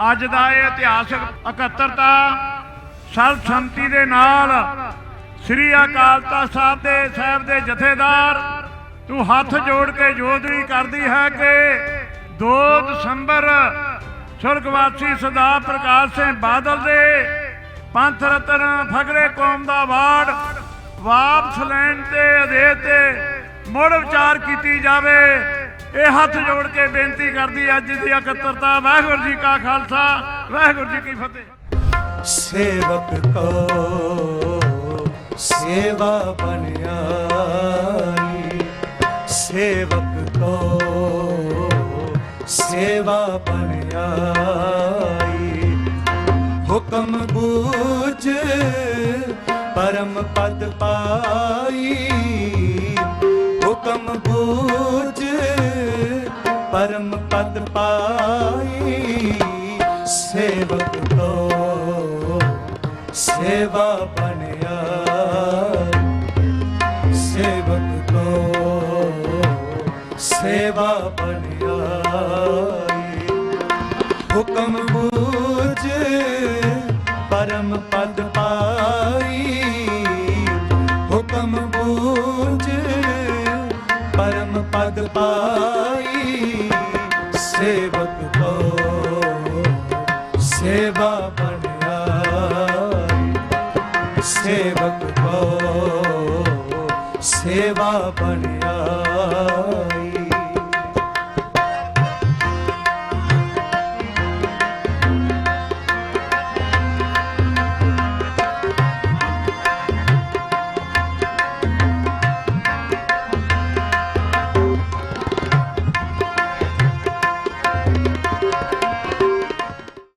ਅੱਜ ਦਾ ਇਹ ਇਤਿਹਾਸਕ ਇਕੱਤਰਤਾ ਸਰਬ ਸੰਮਤੀ ਦੇ ਨਾਲ ਸ੍ਰੀ ਅਕਾਲ ਤਖਤ ਸਾਹਿਬ ਦੇ ਸਾਹਿਬ ਦੇ ਜਥੇਦਾਰ ਤੂੰ ਹੱਥ ਜੋੜ ਕੇ ਜੋਦਰੀ ਕਰਦੀ ਹੈ ਕਿ 2 ਦਸੰਬਰ ਸੁਰਗਵਾਸੀ ਸਰਦਾਰ ਪ੍ਰਕਾਸ਼ ਸਿੰਘ ਬਾਦਲ ਦੇ ਪੰਥ ਰਤਨ ਫਗਰੇ ਕੌਮ ਦਾ ਵਾਰਡ ਵਾਪਸ ਲੈਣ ਤੇ ਅਦੇਸ਼ ਤੇ ਮੁੜ ਵਿਚਾਰ ਕੀਤੀ ਜਾਵੇ। ਇਹ ਹੱਥ ਜੋੜ ਕੇ ਬੇਨਤੀ ਕਰਦੀ ਅੱਜ ਦੀ ਇਕੱਤਰਤਾ। ਵਾਹਿਗੁਰੂ ਜੀ ਕਾ ਖਾਲਸਾ, ਵਾਹਿਗੁਰੂ ਜੀ ਕੀ ਫਤਿਹ। ਸੇਵਕ ਕੋ ਸੇਵਾ ਬਨ ਸੇਵਕ ਕੋ ਸੇਵਾ ਬਨ ਹੁਕਮ ਬੂਝ ਪਰਮ ਪਦ ਪਾਈ। ਹੁਕਮ ਬੂਝ ਪਰਮ ਪਦ ਪਾਈ ਸੇਵਕ ਕੋ ਸੇਵਾ ਬਣਿਆ। ਸੇਵਕ ਕੋ ਸੇਵਾ ਬਣਿਆ। ਹੁਕਮ ਬੂਝ ਪਰਮ ਪਦ ਪਾਈ। ਹੁਕਮ ਬੂਝ ਪਰਮ ਪਦ ਪਾਈ। ਸੇਵਕ ਕੋ ਸੇਵਾ ਸੇਵਕ ਕੋ ਸੇਵਾ